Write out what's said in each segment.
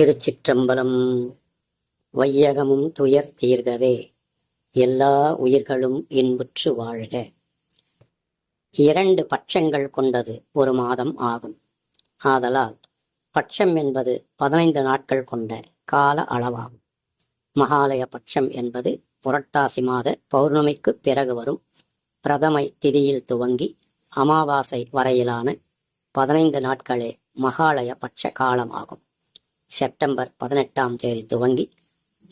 திருச்சிற்றம்பலம் வையகமும் துயர் தீர்கவே. எல்லா உயிர்களும் இன்புற்று வாழ்க. இரண்டு பட்சங்கள் கொண்டது ஒரு மாதம் ஆகும். ஆதலால் பட்சம் என்பது பதினைந்து நாட்கள் கொண்ட கால அளவாகும். மகாலய பட்சம் என்பது புரட்டாசி மாத பௌர்ணமிக்கு பிறகு வரும் பிரதமை திதியில் துவங்கி அமாவாசை வரையிலான பதினைந்து நாட்களே மகாலய பட்ச காலமாகும். செப்டம்பர் பதினெட்டாம் தேதி துவங்கி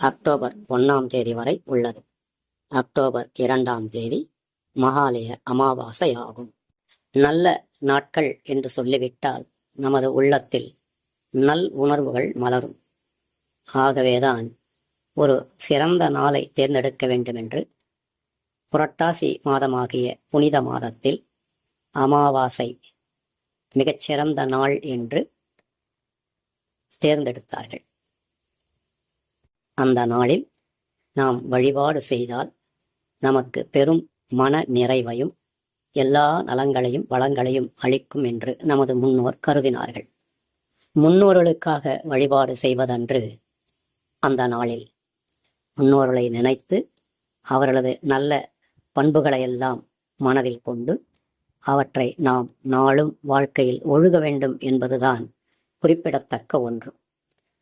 அக்டோபர் ஒன்றாம் தேதி வரை உள்ளது. அக்டோபர் இரண்டாம் தேதி மகாலய அமாவாசை ஆகும் நல்ல நாட்கள் என்று சொல்லிவிட்டால் நமது உள்ளத்தில் நல் உணர்வுகள் மலரும். ஆகவேதான் ஒரு சிறந்த நாளை தேர்ந்தெடுக்க வேண்டும் என்று புரட்டாசி மாதமாகிய புனித மாதத்தில் அமாவாசை மிகச்சிறந்த நாள் என்று தேர்ந்தெடுத்தார்கள். அந்த நாளில் நாம் வழிபாடு செய்தால் நமக்கு பெரும் மன நிறைவையும் எல்லா நலங்களையும் வளங்களையும் அளிக்கும் என்று நமது முன்னோர் கருதினார்கள். முன்னோர்களுக்காக வழிபாடு செய்வதன்று அந்த நாளில் முன்னோர்களை நினைத்து அவர்களது நல்ல பண்புகளையெல்லாம் மனதில் கொண்டு அவற்றை நாம் நாளும் வாழ்க்கையில் ஒழுக வேண்டும் என்பதுதான் குறிப்பிடத்தக்க ஒன்று.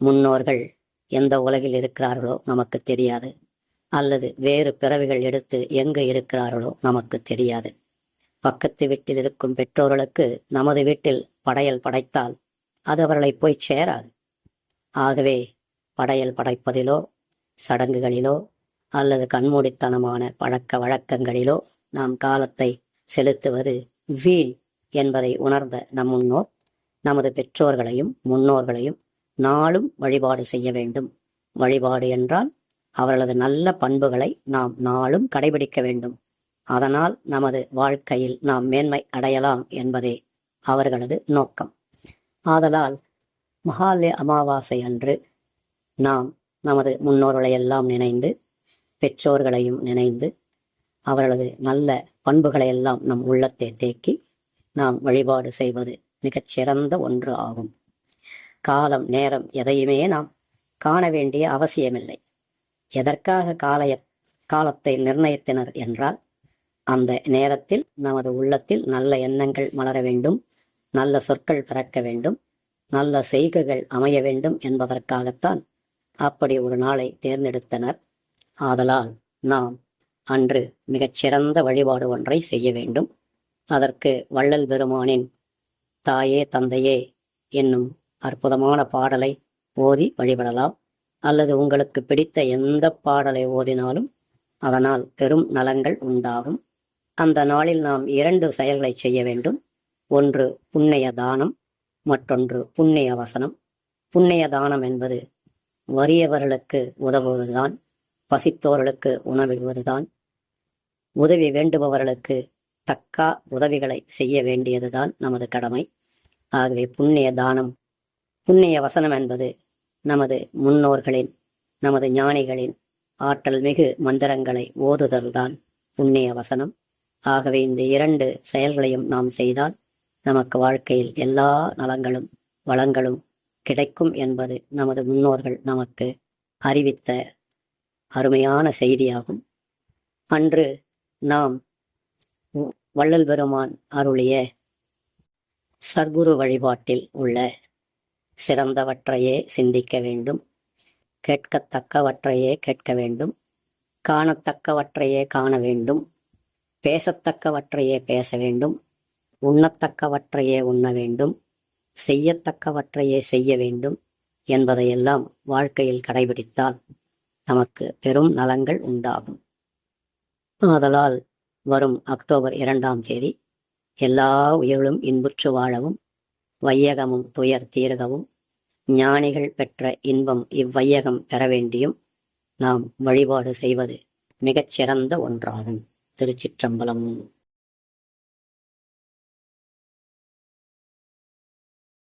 முன்னோர்கள் எந்த உலகில் இருக்கிறார்களோ நமக்கு தெரியாது. அல்லது வேறு பிறவிகள் எடுத்து எங்கு இருக்கிறார்களோ நமக்கு தெரியாது. பக்கத்து வீட்டில் இருக்கும் பெற்றோர்களுக்கு நமது வீட்டில் படையல் படைத்தால் அது அவர்களை போய் சேராது. ஆகவே படையல் படைப்பதிலோ சடங்குகளிலோ அல்லது கண்மூடித்தனமான பழக்க வழக்கங்களிலோ நாம் காலத்தை செலுத்துவது வீண் என்பதை உணர்ந்த நம் முன்னோர் நமது பெற்றோர்களையும் முன்னோர்களையும் நாளும் வழிபாடு செய்ய வேண்டும். வழிபாடு என்றால் அவர்களது நல்ல பண்புகளை நாம் நாளும் கடைபிடிக்க வேண்டும். அதனால் நமது வாழ்க்கையில் நாம் மேன்மை அடையலாம் என்பதே அவர்களது நோக்கம். ஆதலால் மகாலய அமாவாசை அன்று நாம் நமது முன்னோர்களை எல்லாம் நினைந்து பெற்றோர்களையும் நினைந்து அவர்களது நல்ல பண்புகளை எல்லாம் நம் உள்ளத்தை தேக்கி நாம் வழிபாடு செய்வது மிகச் சிறந்த ஒன்று ஆகும். காலம் நேரம் எதையுமே நாம் காண வேண்டிய அவசியமில்லை. எதற்காக காலைய காலத்தை நிர்ணயித்தனர் என்றால் அந்த நேரத்தில் நமது உள்ளத்தில் நல்ல எண்ணங்கள் மலர வேண்டும் நல்ல சொற்கள் பிறக்க வேண்டும் நல்ல செய்கைகள் அமைய வேண்டும் என்பதற்காகத்தான் அப்படி ஒரு நாளை தேர்ந்தெடுத்தனர். ஆதலால் நாம் அன்று மிகச்சிறந்த வழிபாடு ஒன்றை செய்ய வேண்டும். அதற்கு வள்ளல் பெருமானின் தாயே தந்தையே என்னும் அற்புதமான பாடலை ஓதி வழிபடலாம். அல்லது உங்களுக்கு பிடித்த எந்த பாடலை ஓதினாலும் அதனால் பெரும் நலங்கள் உண்டாகும். அந்த நாளில் நாம் இரண்டு செயல்களை செய்ய வேண்டும். ஒன்று புண்ணிய தானம் மற்றொன்று புண்ணிய வசனம். புண்ணிய தானம் என்பது வறியவர்களுக்கு உதவுவதுதான் பசித்தோர்களுக்கு உணவிடுவதுதான் உதவி வேண்டுபவர்களுக்கு தக்கா உதவிகளை செய்ய வேண்டியதுதான் நமது கடமை. ஆகவே புண்ணிய தானம் புண்ணிய வசனம் என்பது நமது முன்னோர்களின் நமது ஞானிகளின் ஆற்றல் மிகு மந்திரங்களை ஓதுதல்தான் புண்ணிய வசனம். ஆகவே இந்த இரண்டு செயல்களையும் நாம் செய்தால் நமக்கு வாழ்க்கையில் எல்லா நலங்களும் வளங்களும் கிடைக்கும் என்பது நமது முன்னோர்கள் நமக்கு அறிவித்த அருமையான செய்தியாகும். அன்று நாம் வள்ளல் பெருமான் அருளிய சர்க்குரு வழிபாட்டில் உள்ள சிறந்தவற்றையே சிந்திக்க வேண்டும். கேட்கத்தக்கவற்றையே கேட்க வேண்டும். காணத்தக்கவற்றையே காண வேண்டும். பேசத்தக்கவற்றையே பேச வேண்டும். உண்ணத்தக்கவற்றையே உண்ண வேண்டும். செய்யத்தக்கவற்றையே செய்ய வேண்டும் என்பதையெல்லாம் வாழ்க்கையில் கடைபிடித்தால் நமக்கு பெரும் நலங்கள் உண்டாகும். ஆதலால் வரும் அக்டோபர் இரண்டாம் தேதி. எல்லா உயிர்களும் இன்புற்று வாழவும் வையகமும் துயர் தீர்கவும் ஞானிகள் பெற்ற இன்பம் இவ்வையகம் பெற வேண்டியும் நாம் வழிபாடு செய்வது மிகச்சிறந்த ஒன்றாகும். திருச்சிற்றம்பலம்.